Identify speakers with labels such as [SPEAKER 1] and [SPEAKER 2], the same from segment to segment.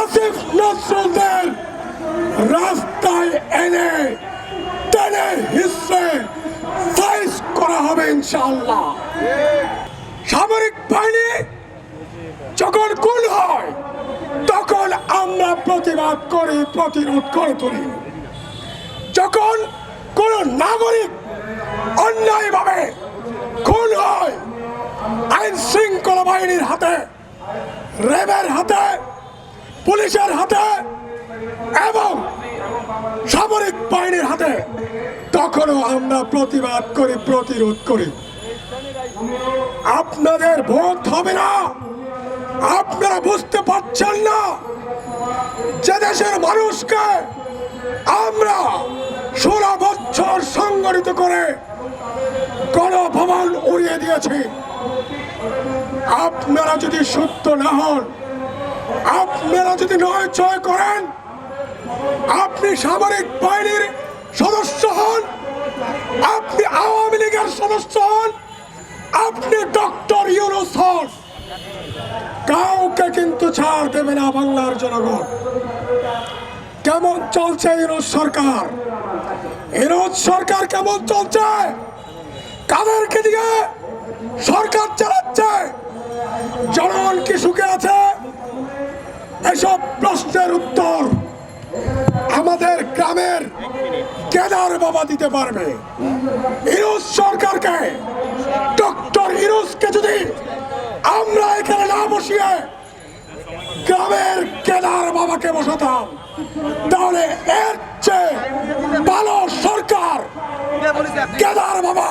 [SPEAKER 1] আসিফ নজরুলদের রাস্তায় এনে টেনে হিসে সাইজ করা হবে ইনশাআল্লাহ। সামরিক বাহিনী যখন খুন হয়, তখন আমরা প্রতিবাদ করি, প্রতিরোধ করে তুলি। যখন কোন নাগরিক অন্যায়ভাবে খুন হয় আইন শৃঙ্খলা বাহিনীর হাতে, র্যাবের হাতে পুলিশের হাতে এবং সামরিক বাহিনীর হাতে। তখনও আমরা প্রতিবাদ করি, প্রতিরোধ করি। আপনাদের ভোট হবে না। আপনারা বুঝতে পারছেন না যে দেশের মানুষকে আমরা ষোলো বছর সংগঠিত করে গণভবন উড়িয়ে দিয়েছি। আপনারা যদি সত্য না হন আপনারা যদি নয় চয় করেন, আপনি সামরিক বাহিনীর সদস্য হন, আপনি আওয়ামী লীগের সদস্য হন, আপনি ডক্টর ইউনুস হন। কাউকে কিন্তু ছাড় দেবে না বাংলার জনগণ। কেমন চলছে ইউনুস সরকার? ইউনুস সরকার কেমন চলছে? কাদেরকে দিয়ে সরকার চালাচ্ছে? জনগণ কি সুখে এসব প্রশ্নের উত্তর আমাদের গ্রামের কেদার বাবা দিতে পারবে। ইরুজ সরকারকে, ডক্টর ইরুজকে যদি আমরা এখানে না বসিয়ে গ্রামের কেদার বাবাকে বসাতাম, তাহলে এর চেয়ে ভালো সরকার কেদার বাবা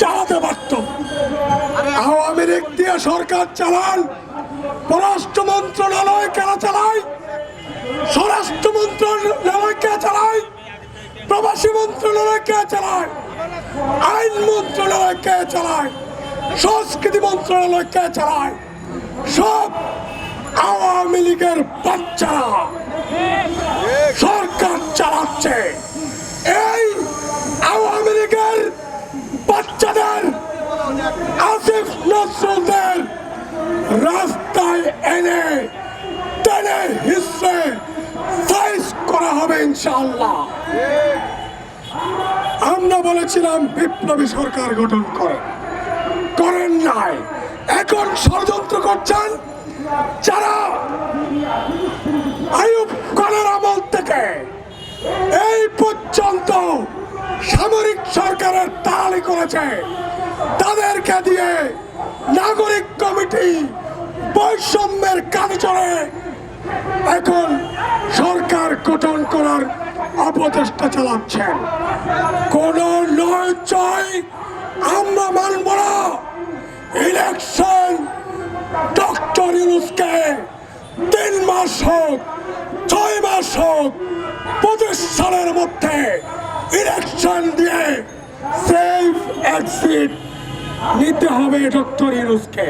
[SPEAKER 1] চালাতে পারত। আওয়ামী লীগ দিয়ে সরকার চালান পররাষ্ট্র মন্ত্রণালয় কেন চালায়? স্বরাষ্ট্র মন্ত্রণালয় কে চালায়? প্রবাসী মন্ত্রণালয় কে চালায়? আইন মন্ত্রণালয় কে চালায়? সংস্কৃতি মন্ত্রণালয় কে চালায়? সব আওয়ামী লীগের বাচ্চারা সরকার চালাচ্ছে। এই আওয়ামী লীগের বাচ্চাদের আসিফ নজরুলদের রাস্তায় এনে টেনে হিসে করা হবে ইনশাআল্লাহ। আমরা বলেছিলাম বিপ্লবী সরকার গঠন করে করেন নাই। এখন ষড়যন্ত্র করছেন যারা আয়ুব খানের আমল থেকে। এই পর্যন্ত সামরিক সরকারের তাড়ালি করেছে। তাদেরকে দিয়ে নাগরিক কমিটি বৈষম্যের কাজে চলে এখন সরকার গঠন করার অপচেষ্টা চালাচ্ছেন। কোন নয় চয় আমরা মানব না। ইলেকশন ডক্টর ইউনুসকে তিন মাস হোক, ছয় মাস হোক, পঁচিশ সালের মধ্যে ইলেকশন দিয়ে সেফ এক্সিট নিতে হবে ডক্টর ইউনুসকে।